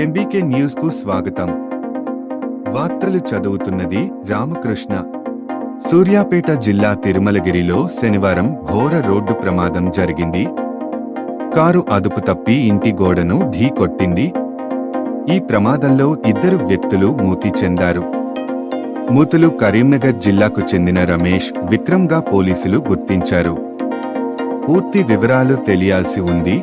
MBK న్యూస్కు స్వాగతం. వార్తలు చదువుతున్నది రామకృష్ణ. సూర్యాపేట జిల్లా తిరుమలగిరిలో శనివారం ఘోర రోడ్డు ప్రమాదం జరిగింది. కారు అదుపు తప్పి ఇంటి గోడను ఢీకొట్టింది ఈ ప్రమాదంలో ఇద్దరు వ్యక్తులు మూతి చెందారు. మూతులు కరీంనగర్ జిల్లాకు చెందిన రమేష్ విక్రమ్గా పోలీసులు గుర్తించారు. పూర్తి వివరాలు తెలియాల్సి ఉంది.